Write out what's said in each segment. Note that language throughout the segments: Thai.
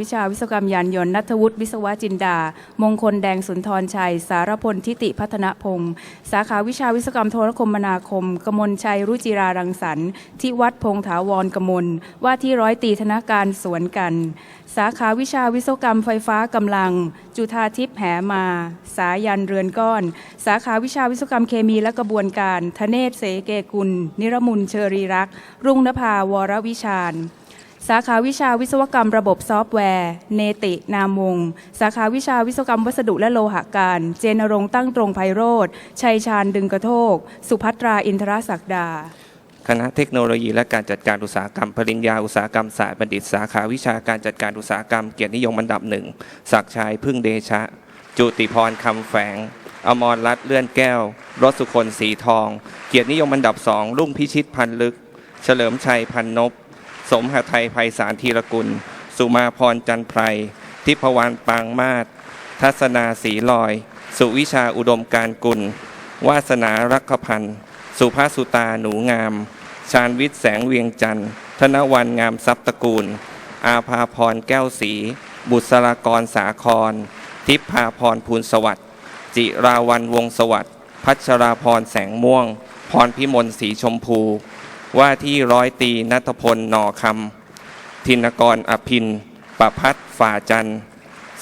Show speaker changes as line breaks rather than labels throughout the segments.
วิชาวิศวกรรมยานยนต์นัทวุฒิวิศวะจินดา มงคลแดงสุนทรชัย สารพลทิติพัฒนพงศ์สาขาวิชาวิศวกรรมโทรคมนาคม กมลชัยรุจิรารังสรรค์ที่วัดพงษ์ถาวรกมล ว่าที่ร้อยตีธนการสวนกัน สาขาวิชาวิศวกรรมไฟฟ้ากำลัง จุธาทิพย์แหมา สายันเรือนก้อน สาขาวิชาวิศวกรรมเคมีและกระบวนการธเนศเสเกกุล นิรมุนเชอรีรักรุ่งนภาวรวิชาญ สาขาวิชาวิศวกรรมระบบซอฟต์แวร์ เนติ นามวงศ์สาขาวิชาวิศวกรรมวัสดุและโลหะการ เจนรงตั้งตรงไพโรธ ชัยชาญดึงกระโทก สุภัตราอินทรศักดา
คณะเทคโนโลยีและการจัดการอุตสาหกรรมปริญญาอุตสาหกรรมศาสตร์บัณฑิต สาขาวิชาการจัดการอุตสาหกรรมเกียรตินิยมอันดับหนึ่งศักดิ์ชัยพึ่งเดชะ จุติพรคำแฝงอมรรัตน์เลื่อนแก้ว รสสุคนสีทอง เกียรตินิยมอันดับสองรุ่งพิชิตพันลึก เฉลิมชัยพันนบ สมหทัยไพศาลธีรกุล สุมาพรจันไพรทิพวรรณปางมาศทัศนาสีลอย สุวิชาอุดมการกุล วาสนารักพันธ์สุภาสุตาหนูงาม ชาญวิทย์แสงเวียงจันทร์ ธนวันงามทรัพย์ตระกูล อาภาพรแก้วสี บุษรากรสาคร ทิพพาพรภูลสวัสดิ์ จิราวันวงสวัสดิ์ พัชราพรแสงม่วง พรพิมลสีชมพู ว่าที่ร้อยตีนัทพลนอคำธินกรอภินประพัฒน์ฝ่าจันทร์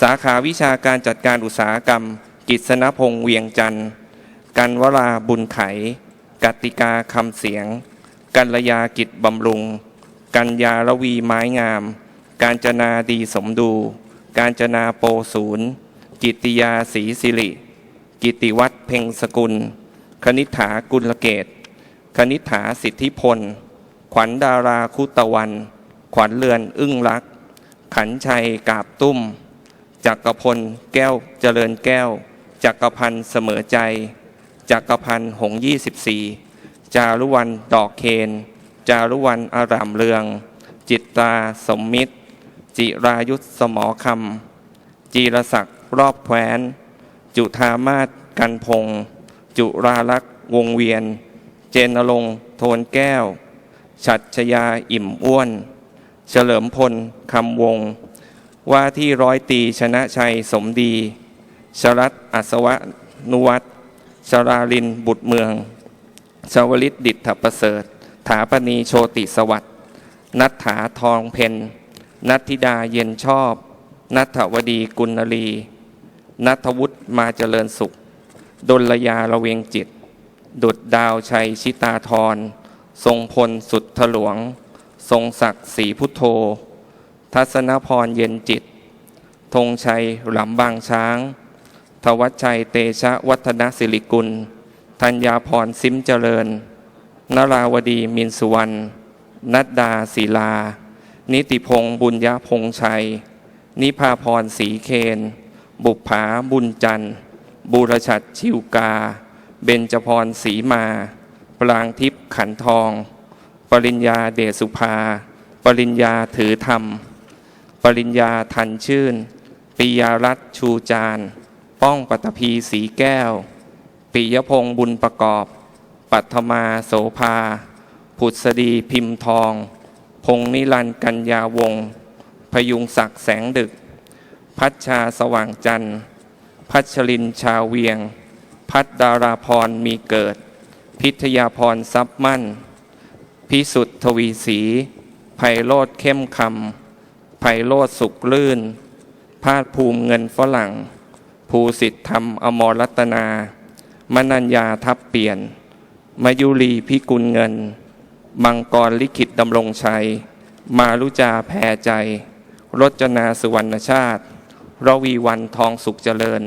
สาขาวิชาการจัดการอุตสาหกรรม กิษณพงษ์เวียงจันทร์ กันวราบุญไข กติกาคำเสียง กัลยากิจบำรุง กัญญาระวีไม้งาม การจนาดีสมดู การจนาโปศูนย์ กิติยาศรีสิริ กิติวัฒน์เพ็งสกุล คณิษฐากุลเกต คณิษฐาสิทธิพล ขวัญดาราคุตะวัน ขวัญเรือนอึ้งรัก ขันชัยกาบตุ้ม จักรพลแก้วเจริญแก้ว จักรพันธ์เสมอใจ จักรพันธ์หงยี่สิบสี่จารุวันดอกเคน จารุวันอารามเรือง จิตตาสมมิตร จิรายุทธสมอคำจีรศักดิ์รอบแคว้น จุธามาศกันพง จุราลักษ์วงเวียน จนรงโทนแก้วฉัตรชยาอิ่มอ้วน เฉลิมพลคำวง ว่าที่ร้อยตีชนะชัยสมดี ชรัตอัศวะนุวัตชราลินบุตรเมือง ชาวลิตดิษฐประเสริฐ ถาปณีโชติสวัสดิ์นัทถาทองเพนนัทธิดาเย็นชอบ นัทวดีกุณลีนัทวุฒิมาเจริญสุข ดลยาระเวงจิต ดุดดาวชัยชิตาธร ทรงพลสุดถลวง ทรงศักดิ์ศรีพุทโธ ทัศนพรเย็นจิต ธงชัยหลำบางช้าง ทวัชชัยเตชะวัฒนสิริกุล ธัญญาพรซิมเจริญ นราวดีมินสุวรรณ นัดดาศิลา นิติพงศ์บุญยพงษ์ชัย นิพาพรศรีเคน บุปผาบุญจันทร์บูรชัดชิวกา เบญจพรศรีมา ปรางทิพย์ขันทอง ปริญญาเดชสุภา ปริญญาถือธรรม ปริญญาทันชื่นปิยรัตชูจานป้องปัตภีสีแก้วปิยพงศ์บุญประกอบ ปัทมาโสภา ผุดสดีพิมพ์ทอง พงษ์นิรันกัญญาวงศ์พยุงศักดิ์แสงดึก พัชชาสว่างจันทร์ พัชรินชาวเวียง พัฒดาราพรมีเกิด พิทยาพรทรัพย์มั่น พิสุทธวีศรีไพโรธเข้มคำไพโรธสุขลื่นภาคภูมิเงินฝรั่ง ภูสิทธธรรมอมรรัตนามนัญญาทับเปลี่ยน มายุรีพิกุลเงิน มังกรลิขิตดำรงชัย มารุจาแพรใจ รจนาสุวรรณชาติรวีวันทองสุขเจริญ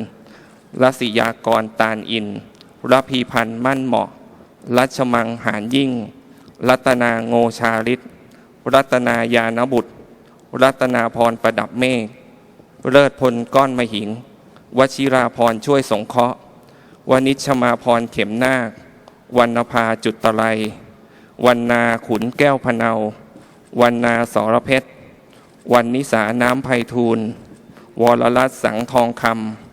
รศิยากรตาลอินรพีพันธ์มั่นเหมาะ รัชมังหารยิ่ง รัตนาโงชาลิต รัตนายานบุตร รัตนาพรประดับเมฆเลิศพลก้อนมหิง วชิราพรช่วยสงเคราะห์วนิชมาพรเข็มนาควรรณภาจุดตะไลวันนาขุนแก้วพเนาวันนาสรเพชรวันนิสาน้ำไพฑูรย์วรรัตน์สังทองคำ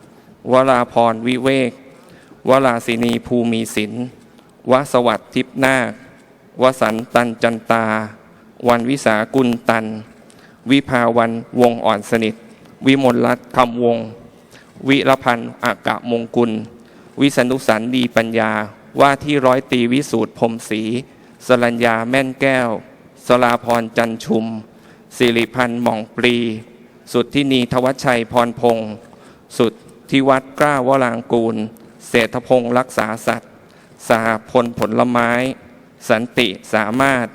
วราพรวิเวก วราศินีภูมีศิลวสวัสดิ์ทิพนาควสันตันจันตา วันวิสากุลตัน วิภาวันวงอ่อนสนิท วิมลรัตน์คำวง วิรพันธ์อากะมงกุล วิษณุสันดีปัญญาว่าที่ร้อยตีวิสูตรพรมศรีสรัญญาแม่นแก้ว สลาพรจันชุม สิริพันธ์หม่องปรี สุดทธินีทวัชชัยพรพงศ์สุด ที่วัดกล้าวรางกูล เศรษฐพงศ์รักษาสัตว์สหพลผลไม้ สันติสามารถ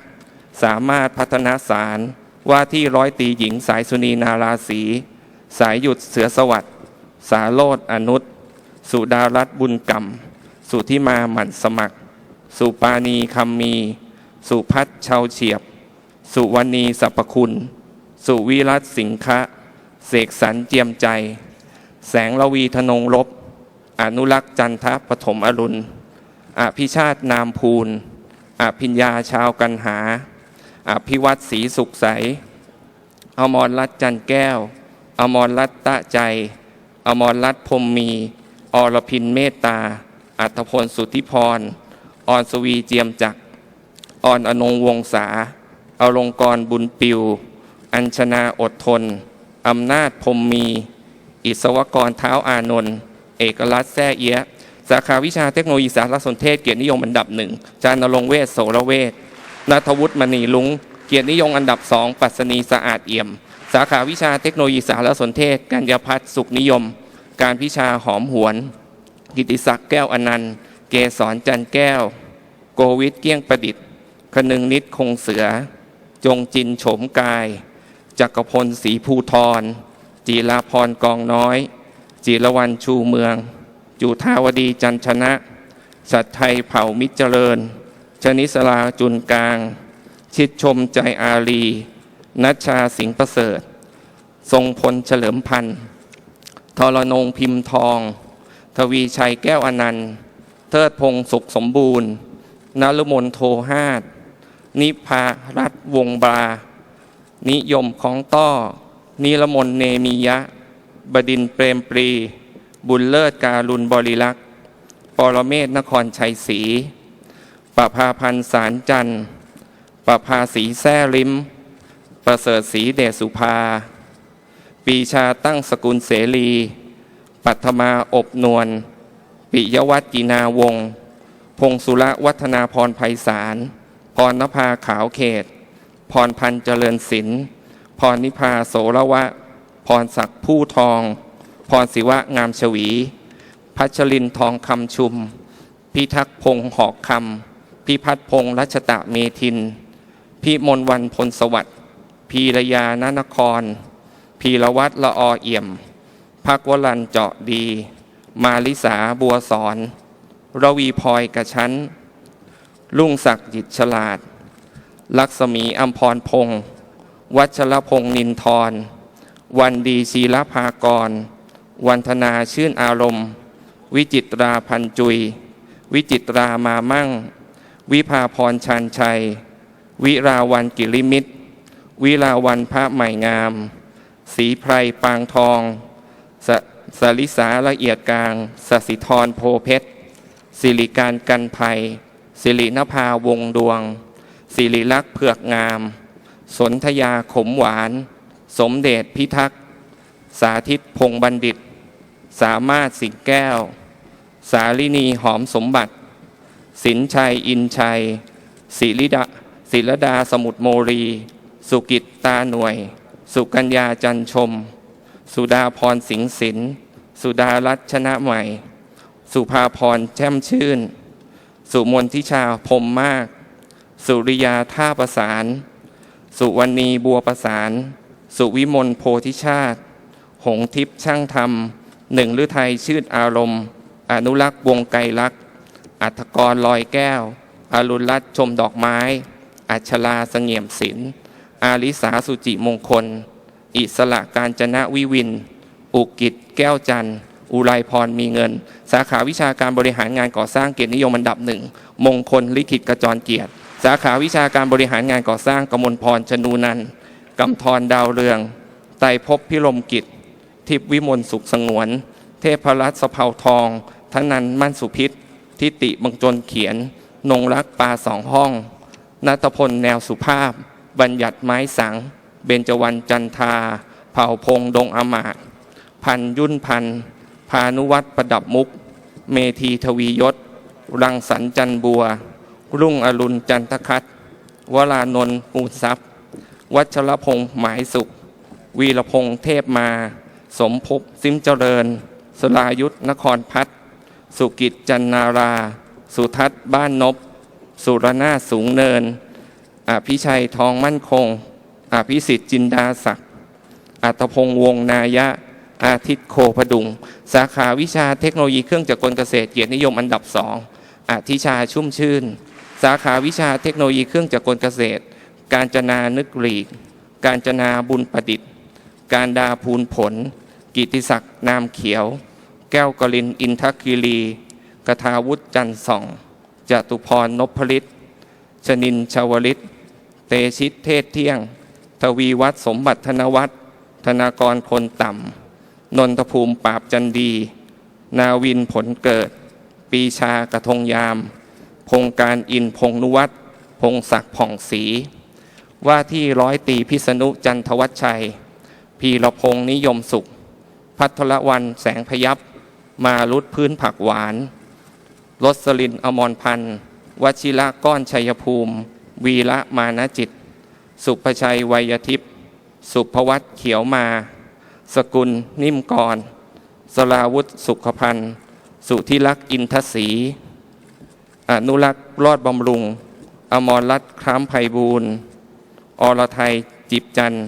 สามารถพัฒนาสาร ว่าที่ร้อยตีหญิงสายสุนีนาราศี สายหยุดเสือสวัสดิ์สาโลดอนุษสุดารัตบุญกรรม สุธิมาหมั่นสมัคร สุปานีคำมี สุพัฒชาวเฉียบ สุวรรณีสรรพคุณ สุวิรัตสิงคะ เสกสรรเจียมใจ แสงละวีธนงลบ อนุรักษ์จันทปฐมอรุณ อภิชาตินามภูล อภิญญาชาวกันหา อภิวัตศรีสุขใส อมรรัตจันแก้ว อมรรัตตะใจ อมรรัตพรมมี อรพินเมตตา อัตพลสุธิพร ออนสวีเจียมจัก ออนอนงวงศาอลงกรบุญปิว อัญชนาอดทน อำนาจพรมมี อิศวกรเท้าอานนท์เอกลักษณ์แซ่เอียะสาขาวิชาเทคโนโลยีสารสนเทศเกียรตินิยมอันดับหนึ่งจานรงเวศโสรเวศนัทวุฒิมณีลุงเกียรตินิยมอันดับสองปัสนีสะอาดเอี่ยม สาขาวิชาเทคโนโลยีสารสนเทศ กัญญาพัฒน์สุขนิยม การพิชาหอมหวน กิติศักดิ์แก้วอนันต์ เกษรจันแก้ว โกวิทเกี้ยงประดิษฐ์คนึงนิดคงเสือ จงจินโฉมกายจักรพลศรีภูทร จีราพรกองน้อย จีรวันชูเมือง จุธาวดีจันชนะ สัตย์ไทยเผ่ามิตรเจริญ ชนิสลาจุนกลาง ชิดชมใจอารีนัชชาสิงประเสริฐ ทรงพลเฉลิมพันธ์ทรนงพิมพ์ทอง ทวีชัยแก้วอนันต์ เทิดพงศ์สุขสมบูรณ์นรุมนโทหาตนิพารัตวงบา นิยมของต้อ นิรมนเนมียะ บดินเปรมปรี บุญเลิศการุณบริลักษ์ปรเมศนครชัยศรีประภาพันธ์สารจันทร์ประภาสีแซ่ลิมประเสริฐศรีเดชสุภา ปีชาตั้งสกุลเสรี ปัทมาอบนวล ปิยวัฒน์กีนาวง พงสุระวัฒนาพรไพศาล พรณภาขาวเขต พรพันธ์เจริญศิลป์ พรนิพาโสระวะ พรศักดิ์ผู้ทอง พรศิวะงามชวี พัชรินทองคำชุม พิทักษ์พงหอกคำพิพัฒพงรัชตะเมทิน พิมลวันพลสวัสดิ์พีรยานนคร พีรวัตรละอเอี่ยมพักวลันเจาะดี มาลิสาบัวสอนระวีพลอยกระชั้น ลุ่งศักดิ์จิตฉลาด ลักษมีอัมพรพงศ์ วัชรพงศ์นินทร วันดีศีลภากร วันธนาชื่นอารมณ์ วิจิตราพันจุย วิจิตรามามั่ง วิภาพรชันชัย วิราวันกิริมิตร วิราวันพระใหม่งาม สีไพรปางทองสสลิสาละเอียดกลางสสิธรโพเพชรสิริการกันภัยสิรินภาวงดวงสิริลักษ์เผือกงาม สนธยาขมหวาน สมเด็จพิทักษ์ สาธิตพงษ์บัณฑิต สามารถสิงแก้ว สาลินีหอมสมบัติ สินชัยอินชัยศิริดาศิรดาสมุทรโมรี สุกิตตาหน่วย สุกัญญาจันชม สุดาพรสิงห์ศิลป์สุดารัชนะใหม่ สุภาพรแช่มชื่น สุมนทิชาพรมมาก สุริยาท่าประสาน สุวรรณีบัวประสาน สุวิมลโพธิชาติ หงทิพย์ช่างธรรม หนึ่งฤทัยชื่นอารมณ์ อนุรักษ์วงไกรลักษ์อัฐกรลอยแก้ว อรุณรัตชมดอกไม้ อัชลาเสงี่ยมศิลป์อาลิสาสุจิมงคล อิสระการจนะวิวิน อุกิจแก้วจันทร์อุไรพรมีเงิน สาขาวิชาการบริหารงานก่อสร้างเกียรตินิยมอันดับหนึ่ง มงคลลิขิตกระจรเกียรติ สาขาวิชาการบริหารงานก่อสร้างกมลพรชนูนันกำธรดาวเรือง ไตรภพพิรมกิจ ทิพวิมลสุขสงวน เทพรัตน์สเภาทองทั้งนันมั่นสุพิษ ทิติบังจนเขียน นงรักปลาสองห้อง นัตพลแนวสุภาพ บัญญัติไม้สัง เบญจวรรณจันทา เผ่าพงดงอมาต พันยุ่นพัน พานุวัตรประดับมุก เมธีทวียศ รังสรรจันบัว รุ่งอรุณจันทคัตวรานนท์มูลทรัพย์ วัชรพงษ์หมายสุข วีรพงษ์เทพมา สมภพซิมเจริญ สลายุทธนครพัฒน์สุกิจจันนารา สุทัศน์บ้านนบ สุรนาสูงเนิน อภิชัยทองมั่นคง อภิสิทธิ์จินดาศักดิ์อัตพงษ์วงศ์นายะ อาทิตย์โคพดุง สาขาวิชาเทคโนโลยีเครื่องจักรกลเกษตรเกียรตินิยมอันดับสองอาทิชาชุ่มชื่น สาขาวิชาเทคโนโลยีเครื่องจักรกลเกษตร การจนานึกหลีก การจนาบุญประดิษฐ์ การดาภูลผล กิติศักดิ์นามเขียว แก้วกลินอินทคีรีกทาวุฒิจันทร์ส่องจตุพรนพฤทธิ์ชนินชาวลิต เตชิตเทศเที่ยง ทวีวัฒสมบัติธนวัฒธนากรคนต่ำ นนทภูมิปราบจันดี นาวินผลเกิด ปีชากระทงยาม พงการอินพงนุวัตพงศักดิ์ผ่องศรีว่าที่ร้อยตีพิษณุจันทวัชชัย พีรพงนิยมสุข พัทรวันแสงพยับ มาลุดพื้นผักหวานรสลินอมรพันธ์วชิระก้อนชัยภูมิ วีระมานจิต สุภชัยวัยทิพย์สุภวัตเขียวมา สกุลนิ่มกร สลาวุธสุขพันธ์ สุธิลักษ์อินทศรี อนุรักษ์รอดบำรุง อมรรัตน์คร้ามไพบูรณ์อรไทยจิบจันทร์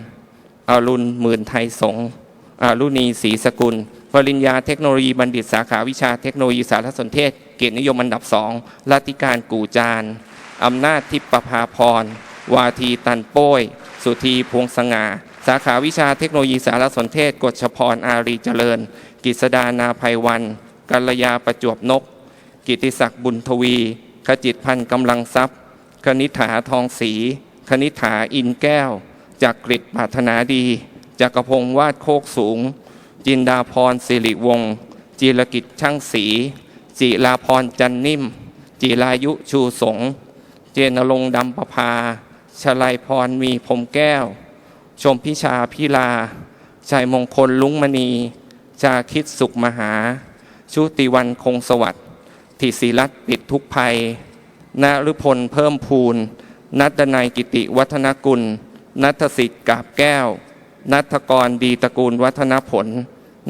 อรุณหมื่นไทยสงอรุณีศรีสกุล ปริญญาเทคโนโลยีบัณฑิตสาขาวิชาเทคโนโลยีสารสนเทศ เกียรตินิยมอันดับสองรัติการกู่จานอำนาจทิพประภาพร วาทีตันโป้ย สุธีพวงสง่า สาขาวิชาเทคโนโลยีสารสนเทศ กฎชพรอารีเจริญ กิษดานาภัยวัน กัลยาประจวบนก กิติศักดิ์บุญทวี ขจิตพันธ์กำลังทรัพย์ คณิฐาทองศรีคณิฐาอินแก้ว จากกริดปราถนาดีจักรพงศ์วาดโคกสูง จินดาพรสิริวงศ์จีรกิจช่างศรีจิลาพรจันนิ่ม จิรายุชูสง เจนรงดำประภาชลัยพรมีพรมแก้ว ชมพิชาพิลาชัยมงคลลุงมณีจาคิดสุขมหา ชุติวันคงสวัสดิ์ ทิศิรัตปิดทุกภัยนฤพลเพิ่มพูน นัตนายกิติวัฒนกุล นัทสิทธิ์กาบแก้ว นัทกรดีตระกูลวัฒนผล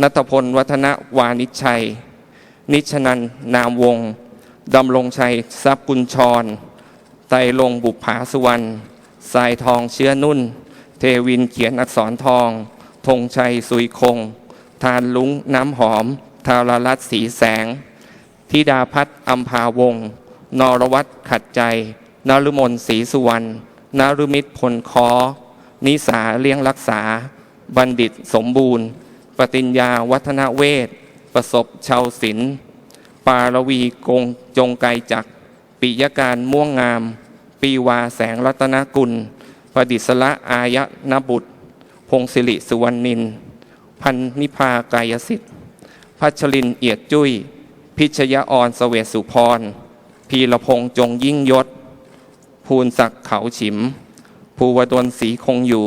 นัทพลวัฒนวานิชัย นิชนันนามวงศ์ดำรงชัยทรัพย์กุญชร ไตรลงบุปผาสุวรรณสายทองเชื้อนุ่น เทวินเขียนอักษรทองธงชัยสุยคง ทานลุงน้ำหอม ทารารัตสีแสง ธิดาพัฒน์อัมพาวงศ์นรวัตรขัดใจ นรุมนศรีสุวรรณนรุมิตรพลคอนิสาเลี้ยงรักษา บัณฑิตสมบูรณ์ปฏิญญาวัฒนเวทประสบชาวศิลป์ปารวีกงจงไกจักปิยการม่วงงาม ปีวาแสงรัตนกุล ประดิษละอายะนบุตร พงศิริสุวรรณิน พันนิพากายสิทธิ์ พัชรินเอียดจุย้ย พิชยาออนเสเวสุพร พีรพงษ์จงยิ่งยศ ภูนศักดิ์เขาฉิม ภูวดลศรีคงอยู่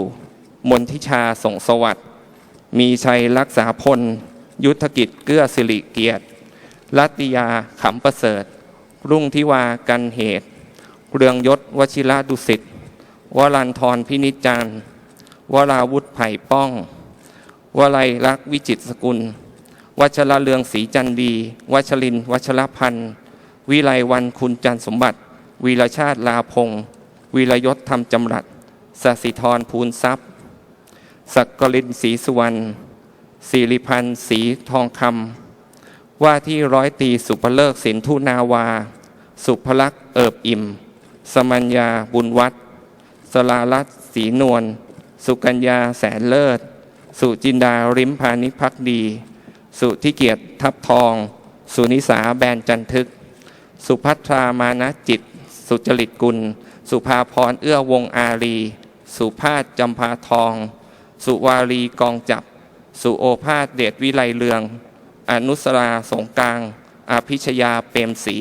มนทิชาส่งสวัสดิ์ มีชัยรักษาพล ยุทธกิจเกื้อสิริเกียรติ รัติยาขำประเสริฐ รุ่งทิวากันเหตุ เรืองยศวชิระดุสิต วรันทรพินิจจันทร์วราวุธไผ่ป้อง วลัยลักวิจิตสกุล วัชระเลืองศรีจันดี วัชริน วัชรพันธ์ วิไลวันคุณจันสมบัติ วีรชาติลาพงศ์วีรยศธรรมจำรัดสสิธรภูลทรัพย์สักกลินศรีสุวรรณสิริพันธ์ศรีทองคำว่าที่ร้อยตีสุภเลิกสินทุนาวา สุภลักษ์เอิบอิ่ม สมัญญาบุญวัฒสลาลัตศรีนวล สุกัญญาแสนเลิศ สุจินดาริมพานิพักดี สุทิเกียรติทับทอง สุนิสาแบนจันทึก สุพัทรามานะจิต สุจริตกุล สุภาพรเอื้อวงอารี สุภาสจำพาทอง สุวารีกองจับ สุโอภาสเดชวิไลเลือง อนุสราสงกลางอภิชยาเปรมศรี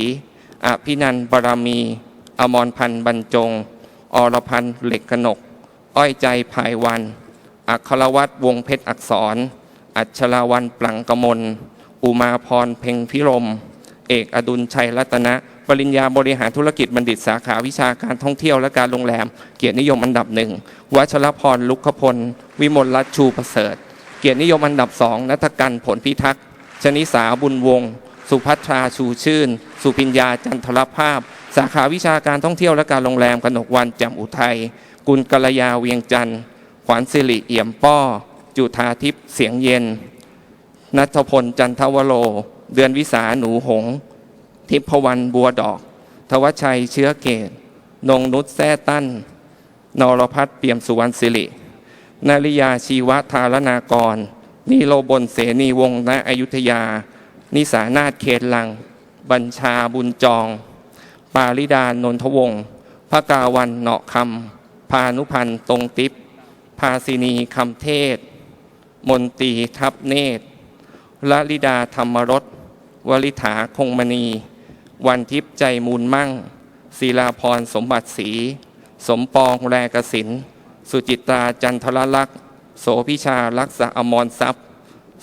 อภินันบารมี อมรพันธ์บรรจง อรพันธ์เหล็กกนก อ้อยใจภายวัน อัครวัตรวงเพชรอักษร อัชราวันปลังกมล อุมาพรเพ็งพิรม เอกอดุลชัยรัตนะ ปริญญาบริหารธุรกิจบัณฑิตสาขาวิชาการท่องเที่ยวและการโรงแรม เกียรตินิยมอันดับหนึ่งวัชรพรลุกขพล วิมลรัตน์ชูประเสริฐ เกียรตินิยมอันดับสองนัทกันผลพิทักษ์ ชนิสาบุญวงศ์สุพัทราชูชื่น สุพิญญาจันทรภาพ สาขาวิชาการท่องเที่ยวและการโรงแรมกนกวันแจ่มอุทัย กุลกัลยาเวียงจันทร์ ขวัญสิริเอี่ยมป้อ จุธาทิพย์เสียงเย็น นัทพลจันทวโร เดือนวิสาหนูหง ทิพวรรณบัวดอก ทวชัยเชื้อเกตนงนุชแท้ตั้น นรพัฒน์เปี่ยมสุวรรณสิริ นาริยาชีวธารนากรนีโรบลเสนีวงศ์ณอยุธยา นิสานาถเขตลัง บัญชาบุญจอง ปาริดานนทวงศ์พระกาวันเหนาะคำพานุพันธ์ตรงติปภาสินีคำเทศ มนตีทับเนตรละลิดาธรรมรสวลิษาคงมณี วันทิพย์ใจมูลมั่ง ศิลาพรสมบัติศรีสมปองแรกสิน สุจิตราจันทรลักษ์โสพิชาลักษะอมรทรัพย์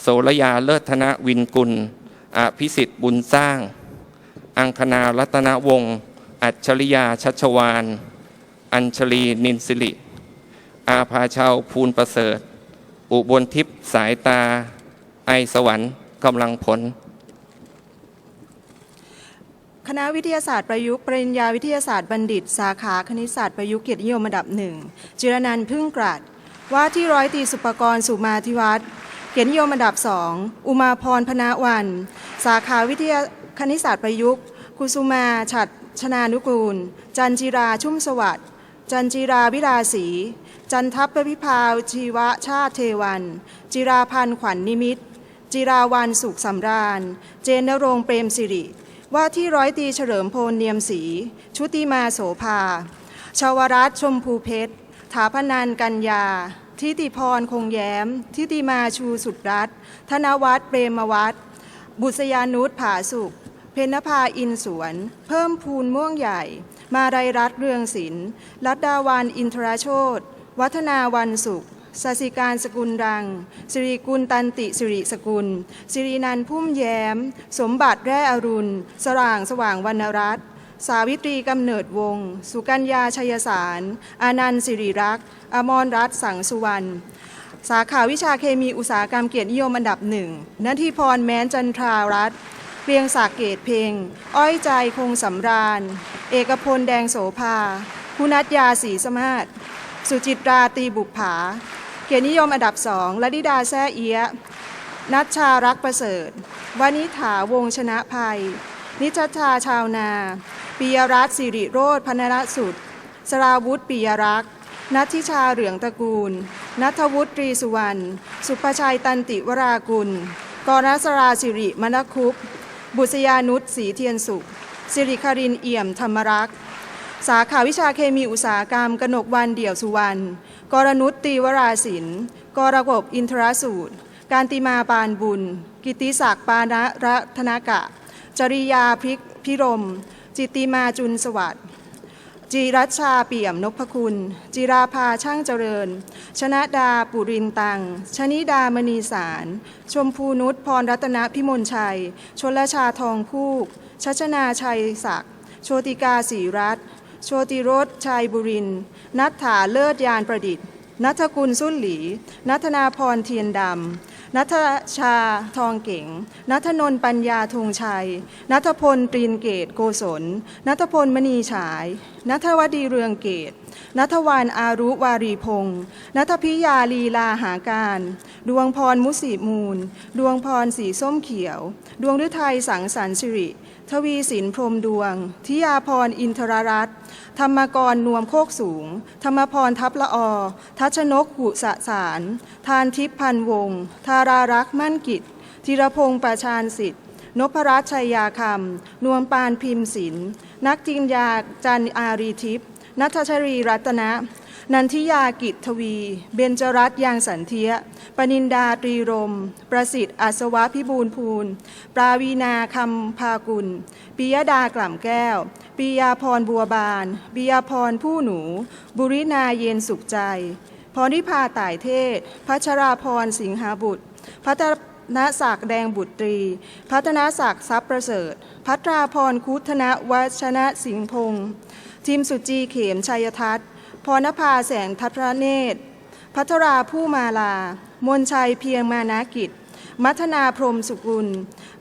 โสรยาเลิศธนวินกุล อภิสิทธิ์บุญสร้าง อังคณารัตนวงศ์อัจฉริยาชัชวาน อัญชลีนินสิริ อาภาชาวภูลประเสริฐ อุบลทิพย์สายตา ไอสวรรค์กำลังผล
คณะวิทยาศาสตร์ประยุกต์ปริญญาวิทยาศาสตร์บัณฑิต สาขาคณิตศาสตร์ประยุกต์เกียรตินิยมอันดับหนึ่งจิรนันท์พึ่งกรัดว่าที่ร้อยตีสุปกรณ์สุมาธิวัฒน์เกียรตินิยมอันดับสองอุมาพรพนาวัน สาขาวิทยาคณิตศาสตร์ประยุกต์คุสุมาฉัดชนานุกูล จันจิราชุ่มสวัสดิ์จันจิราวิราศี จันทัพประพิพาวชีวชาติเทวัน จิราพันธ์ขวัญนิมิต จิราวันสุขสำราญ เจนนรงเปรมสิริ ว่าที่ร้อยตีเฉลิมพลเนียมศรีชุติมาโสภา ชาวรัตชมพูเพชรถาพนันกัญญา ทิติพรคงแย้ม ทิติมาชูสุดรัตธนวัฒน์เปรมวัฒน์บุษยานุชผาสุข เพนภาอินสวน เพิ่มพูนม่วงใหญ่ มาไรรัตเรืองศิลป์รัตดาวันอินทราโชต วัฒนาวันสุขสสิการสกุลรัง สิริกุลตันติสิริสกุล สิรินันพุ่มแย้ม สมบัติแร่อรุณ สร่างสว่างวรรณรัตน์สาวิตรีกำเนิดวง สุกัญญาชัยสาร อานันต์สิริรักษ์อมรรัตน์สังสุวรรณ สาขาวิชาเคมีอุตสาหกรรมเกียรตินิยมอันดับหนึ่งนันทิพรแม้นจันทรารัตน์เรียงศักเกตเพลง อ้อยใจคงสำราญ เอกพลแดงโสภา คุณัตยาศรีสมาศ สุจิตราตีบุปผา เกียรตินิยมอันดับสองลดิดาแซ่เอียะนัชชารักประเสริฐวานิถาวงชนะภัย นิชชาชาวนาปิยรัตน์สิริโรธพนรสุดสราวุธปิยรักษ์นัทธิชาเหลืองตระกูล นัทวุฒิตรีสุวรรณ สุภชัยตันติวรากุล กรณสราสิริมณคุป บุษยานุษย์ศรีเทียนสุข สิริคารินเอี่ยมธรรมรักษ์ สาขาวิชาเคมีอุตสาหกรรม กนกวันเดี่ยวสุวรรณ กรนุตตีวราศิลป์กรกบอินทรสูตร การติมาปานบุญ กิติศักดิ์ปานะรัตนกะ จริยาพิกพิรม จิตติมาจุนสวัสดิ์จิรัชชาเปี่ยมนพคุณ จิราภาช่างเจริญ ชนะดาปุรินตัง ชนิดามณีสาร ชมพูนุชพรรัตนพิมลชัย ชนลชาทองพูกชัชนาชัยศักดิ์ โชติกาศรีรัตน์ โชติรสชัยบุริน นัทถาเลิศยานประดิษฐ์ นัทกุลสุนหลี นัทนาพรเทียนดำ นัทชาทองเก๋งนัทนนท์ปัญญาธงชัย นัทพลตรีนเกตโกศล นัทพลมณีฉาย นัทวดีเรืองเกต นัทวานอารุวารีพงศ์นัทพิยาลีลาหาการ ดวงพรมุสีมูล ดวงพรสีส้มเขียว ดวงฤทัยสังสรรสิริ ทวีสินพรมดวง ทิยาพรอินทรรัตน์ธรรมกรนวมโคกสูง ธรรมพรทัพละอ ทัชนกหุสสาร ทานทิพย์พันวงศ์ธารารักษ์มั่นกิจธีรพงศ์ประชานสิทธิ์นพรัตน์ชัยยาคำนวมปานพิมพ์ศิลนักจินยาจันอารีทิพย์นัทชรีรัตนะ นันทิยากิจทวี เบญจรัตน์ยางสันเทีย ปนินดาตรีรม ประสิทธิ์อัศวะพิบูลภูล ปราวีนาคำพากุลปิยดากล่ำแก้วปิยาพรบัวบานปิยาพรผู้หนู บุรินาเย็นสุขใจ พรนิพาต่ายเทศ พัชราพรสิงหาบุตร พัฒนศักดิ์แดงบุตรี พัฒนศักดิ์ทรัพย์ประเสริฐ พัทราพรคุธนวัชนะสิงห์พงศ์ทีมสุจีเขมชัยทัศน์ พรณภาแสงทัพระเนตร พัทราผู้มาลา มนชัยเพียงมานากิจ มัทนาพรมสุกุล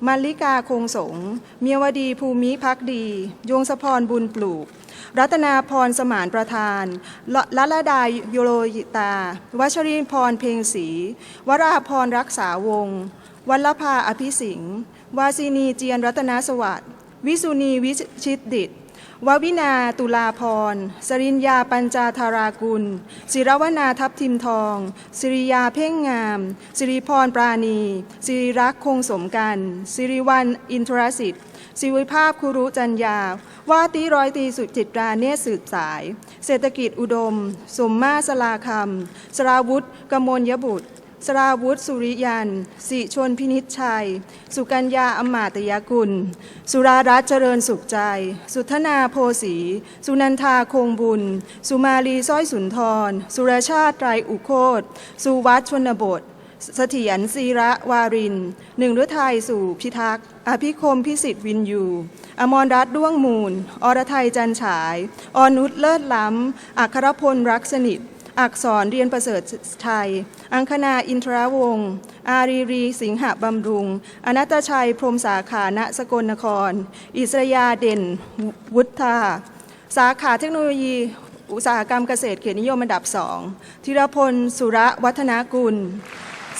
มัลลิกาคงสง เมียวดีภูมิพักดี ยงสพรบุญปลูก รัตนาพรสมานประธานละละลดาโยโรยิตา วัชรินพรเพลงศรี วราพรรักษาวงศ์วัลภาอภิสิงห์วาสินีเจียนรัตนาสวัสดิ์วิสุณีวิชิตดิต ววินาตุลาพร สริญญาปัญจาธารากุล ศิรวนาทัพทิมทอง สิริยาเพ่งงาม สิริพรปราณี สิริรักคงสมกัน สิริวันอินทรสิทธิ์สิวิภาพคุรุจัญญา ว่าตีร้อยตีสุจิตราเนตรสืบสาย เศรษฐกิจอุดม สมมาสลาคำสราวุธกมลยบุตร สราวุธสุริยันสิชนพินิจชัย สุกัญญาอมาตยกุล สุรารัตเจริญสุขใจ สุทนาโพสี สุนันทาคงบุญ สุมาลีสร้อยสุนทร สุรชาติไตรอุโคตสุวัชชนบทเสถียรศีระวารินหนึ่งฤทัยสู่พิทักษ์ อภิคมพิสิทธิ์วินยู อมรรัตน์ด้วงมูล อรไทยจันฉาย อนุชเลิศล้ำ อัครพลรักสนิท อักษรเรียนประเสริฐไทยอังคณาอินทราวงศ์อารีรีสิงหบำรุง อนัตชัยพรมสาขาณสกลนคร อิสรยาเด่นวุฒาสาขาเทคโนโลยีอุตสาหกรรมเกษตรเกียรตินิยมอันดับสองธีรพล สุระวัฒนากุล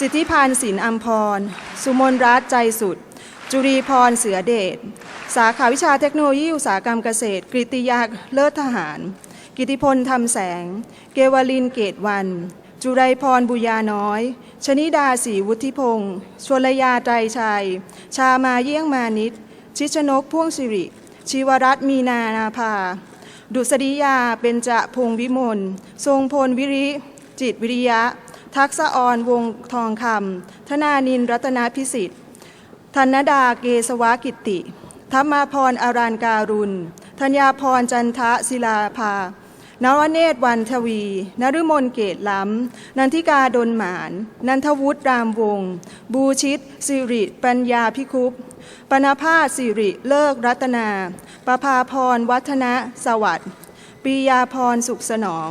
สิทธิพานศิลอัมพร สุมนรัตนใจสุด จุรีพรเสือเดช สาขาวิชาเทคโนโลยีอุตสาหกรรมเกษตร กริติยาเลิศทหาร กิติพลทำแสง เกวลินเกตวัน จุไรพรบุญาน้อย ชนิดาศรีวุฒิพงศ์ชวลยาไตรชัย ชามาเยี่ยงมานิต ชิชนกพ่วงสิริ ชีวรัตน์มีนานาภา ดุษฎียาเบญจะพงศ์วิมล ทรงพลวิริ จิตวิริยะ ทักษะออนวงทองคำธนานินรัตนพิสิทธิ์ธนดาเกสวกิตติธรรมาพรอารานการุณ ธัญญาพรจันทะศิลาภา นวเนตรวันทวีนฤมลเกตล้ำ นันทิกาดนหมาน นันทวุฒิรามวงศ์บูชิต สิริ ปัญญาพิคุปปนภาสิริ เลิกรัตนา ประภาพร วัฒนะสวัสดิ์ปียาพร สุขสนอง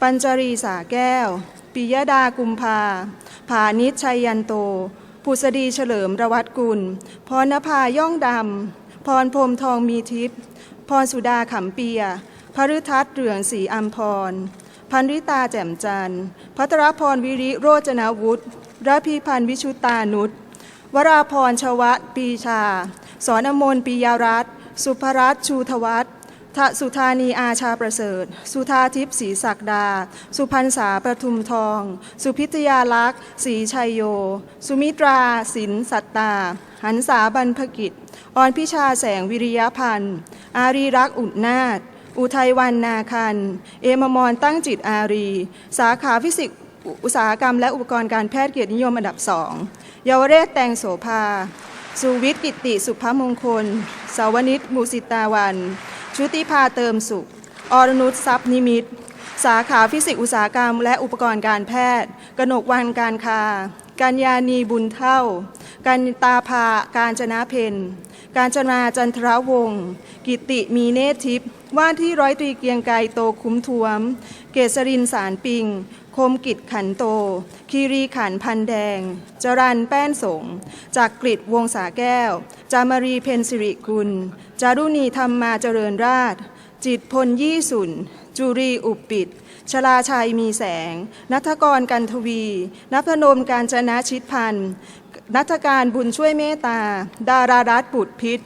ปัญจรีสาแก้ว ปิยดากุมภา ผานิชชัยยันโตผุสดีเฉลิมระวัตกุล พรณภาย่องดำ พรพรมทองมีทิพย์ พรสุดาขำเปีย พฤทัศน์เรืองศรีอัมพร พันริตาแจ่มจันทร์ พัทรพรวิริโรจนาวุฒิระพีพันธ์วิชุตานุชวราพรชวัตปีชา สอนอมนปิยารัตสุภรัตชูทวัฒทสุธานีอาชาประเสริฐ สุธาทิพย์ศรีศักดา สุพรรษาประทุมทอง สุพิทยาลักษ์ศรีชัยโย สุมิตราสินสัตตา หันษาบรรพกิจ ออนพิชาแสงวิริยพันธ์ อารีรักษ์อุดนาถ อุทัยวันนาคัน เอมมรตั้งจิตอารี สาขาฟิสิกส์อุตสาหกรรมและอุปกรณ์การแพทย์เกียรตินิยมอันดับสองเยาวเรศแตงโสภา สุวิทย์กิติสุภมงคล สาวนิตมุสิตาวัน ชุติภาเติมสุข อรนุชทรัพย์นิมิต สาขาฟิสิกส์อุตสาหกรรม และอุปกรณ์การแพทย์ กนกวันการคา กัญญานีบุญเท่า กันตาภาการจนาเพนการจนาจันทรวงศ์กิติมีเนธทิพย์ว่าที่ร้อยตรีเกียงไกรโตคุ้มทวม เกษรินสารปิง คมกิจขันโต คีรีขันพันแดง จรันแป้นสงจากกริดวงสาแก้ว จามารีเพนสิริกุล จารุณีธรรมมาเจริญราช จิตพลยี่สุน จุรีอุปปิด ชลาชัยมีแสง นัทกรกันทวี นัพนมการจนะชิดพันธ์นัทการบุญช่วยเมตตา ดารารัตน์บุตรพิษ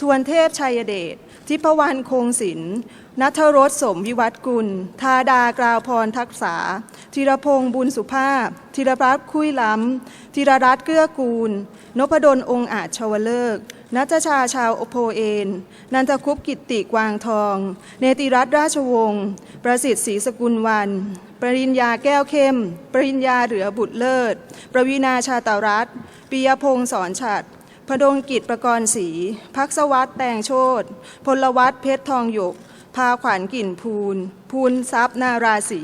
ทวนเทพชัยเดช ทิพวรรณคงศิลป์นัทรสสมวิวัฒน์กุล ธาดากราวพรทักษา ธีรพงษ์บุญสุภาพ ธีรพัฒน์คุยล้ำธีรรัตน์เกื้อกูล นพดลองค์อาจชวเลิก นัทชาชาวโพเอน นันทคุปกิตติกวางทอง เนติรัตนราชวงศ์ ประสิทธิ์ศรีสกุลวัน ปริญญาแก้วเข้ม ปริญญาเหลือบุตรเลิศ ประวีนาชาตารัตปิยพงศ์สอนฉัดพดงกิจประกรณ์ศรี พักสวัสด์แตงโชตพลวัตเพชรทองหยก พาขวัญกลิ่นภูลภูลทรัพย์นาราศี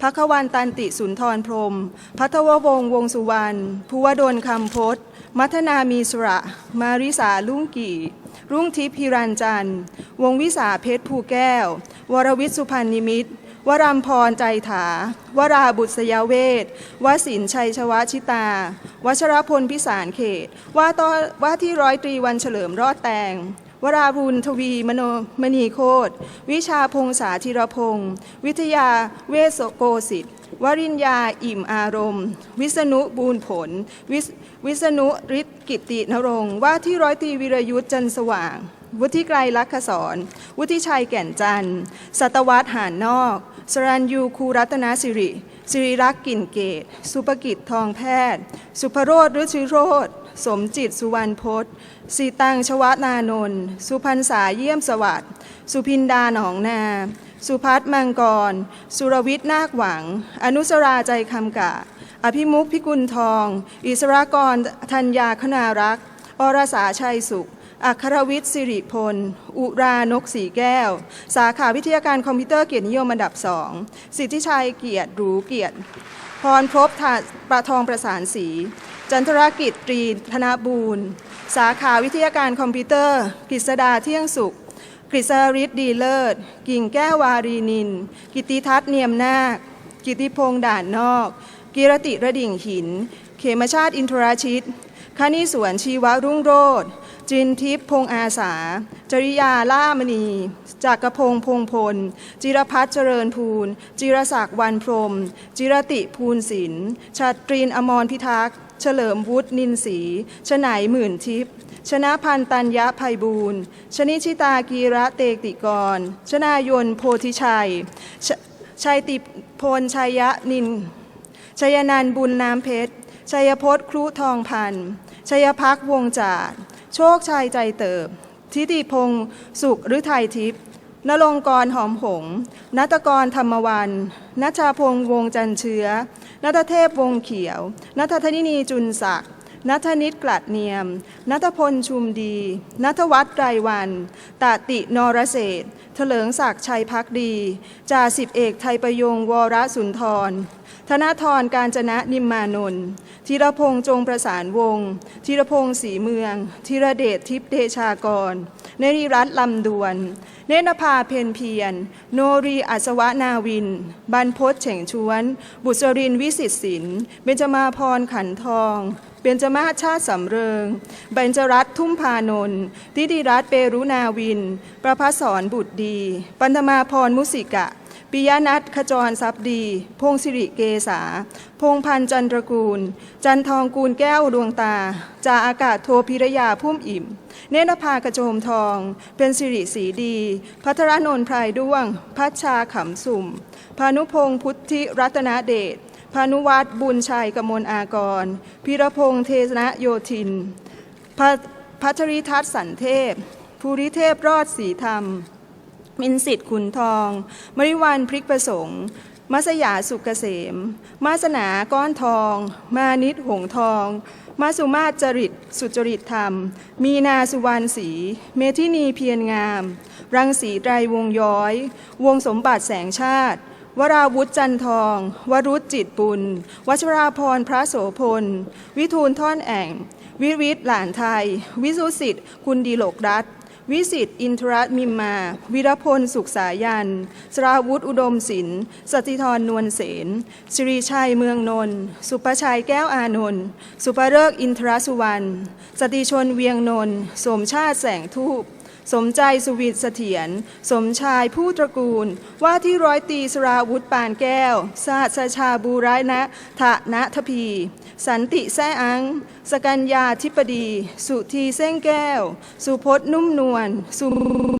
พักวันตันติสุนทรพรม พัทววงวงสุวรรณภูวดลคำพศมัทนามีสุระ มาริสาลุ่งกี่ รุ่งทิพย์พิรันจันทร์ วงวิสาเพชรภูแก้ว วรวิทสุพรรณนิมิตรวรำพรใจถา วราบุษยเวทวสินชัยชวชิตาวัชรพลพิสารเขต ว่าต่อว่าที่ร้อยตรีวันเฉลิมรอดแตง วราบุญทวีมโนมณีโคตวิชาพงษาธิรพงศ์วิทยาเวสโกสิทธิ์วริญญาอิ่มอารมณ์ วิษณุบูรผล วิสวิษณุฤทธิกิตินรงค์ว่าที่ร้อยตรีวิรยุทธ์จันสว่าง วุฒิไกรลักษศรวุฒิชัยแก่นจันทร์สัตวัตหานนอก สรัญยูคูรัตนสิริสิริรักษ์กิ่นเกต สุภกิจทองแพทย์ สุภโรธฤชิโรธ สมจิตสุวรรณพศสีตังชวนานนท์สุพรรณษาเยี่ยมสวัสดิ์สุพินดาหนองนา สุพัฒน์มังกร สุรวิทย์นาคหวัง อนุสราใจคำกะ อภิมุขพิกุลทอง อิสรากรธัญญาคณารักษ์อรสาชัยสุขอัครวิทย์สิริพล อุรานกสีแก้ว สาขาวิทยาการคอมพิวเตอร์เกียรตินิยมอันดับสองสิทธิชัยเกียรติรูเกียรติ พรพบถาประทองประสานสี จันทรกิจตรีธนบูรณ์ สาขาวิทยาการคอมพิวเตอร์ กฤษดาเที่ยงสุข กฤษริศดีเลิศ กิ่งแก้ววารีนิน กิติทัศน์เนียมนาค กิติพงษ์ด่านนอก กิรติระดิ่งหิน เขมชาติอินทราชิตคณิสวนชีวรุ่งโรธ จินทิพย์พงอาสา จริยาล่ามณี จักรพงพงพล จิรพัฒน์เจริญภูล จิรศักดิ์วันพรหมจิรติภูลศิลป์ชาตรีนอมรพิทักษ์ เฉลิมวุฒินินศรีชไหนหมื่นทิพย์ ชนะพันธ์ตัญญะภัยบูรณ์ ชนิชิตากีระเตติกร ชนายนโพธิชัยชชัยติพลชัยยะนินชัยนันบุญน้ำเพชร ชัยพจน์ครุทองพันธ์ชัยพักวงจาด โชคชัยใจเติบ ทิติพงศ์สุขฤทัยทิพย์นรงกรหอมหงนัตกรธรรมวันนัชชาพงษ์วงจันเชื้อ นัทเทพวงเขียว นัทธนินีจุนศักดิ์นัทนิตกลัดเนียม นัทพลชุมดี นัทวัฒน์ไรวัน ตาตินรเศรษเถลิงศักดิ์ชัยพักดี จ่าสิบเอกไทยประยงวรสุนทร ธนทรการจนะนิมมานนท์ธีรพงษ์จงประสานวงศ์ธีรพงษ์ศรีเมืองธีรเดชทิพเดชากร เนริรัตน์ลำดวน เนนภาเพนเพียร โนรีอัศวนาวินบรรพศเฉ่งชวน บุษรินวิสิตศิลป์เบญจมาพรขันทองเบญจมาชาติสำเริงเบญจรัตนทุ่มพานนทิติรัตเปรุนาวิน ประพสสรบุตรดี ปันธมาพรมุสิกะ ปิยนัทขจรทรัพย์ดี พงศิริเกษา พงพันจันทรกูล จันทองกูลแก้วดวงตา จาอากาศโทพิรยาพุ่มอิ่ม เนนภากระโจมทอง เป็นสิริสีดี พัทรนนท์พรายด้วง พัชชาขำสุ่ม พานุพงศ์พุทธิรัตนเดชพานุวัฒน์บุญชัยกมลอากร พิรพงษ์เทสนโยธินพ,พัชริทัศสันเทพภูริเทพรอดศรีธรรม มินสิทธิ์ขุนทอง มริวันพริกประสงค์ มัสยาสุกเกษม มาสนาก้อนทอง มานิดหงทอง มาสุมาจริต สุจริตธรรม มีนาสุวรรณศรีเมธินีเพียรงาม รังสีไตรวงย้อย วงสมบัติแสงชาติวราวุธจันทอง วรุษจิตปุณวัชราพรพระโสพล วิทูลท่อนแอ่ง วิวิทหลานไทย วิสุสิทธิ์ คุณดีโลกรัต วิสิตอินทรมิมมา วิรพลสุขสายัน สราวุธอุดมศิลป์สติธรนวลเสนสิริชัยเมืองนนท์สุภชัยแก้วอานนท์สุภเลิกอินทรสุวรรณสติชนเวียงนนท์สมชาติแสงทูป สมใจสุวิทย์เสถียร สมชายผู้ตระกูล ว่าที่ร้อยตีสราวุธปานแก้วสาสชาบูร้ายนะทะนะทพี สันติแซ่อัง สกัญญาธิปดี สุธีเส้งแก้ว สุพจนุ่มนวล สุ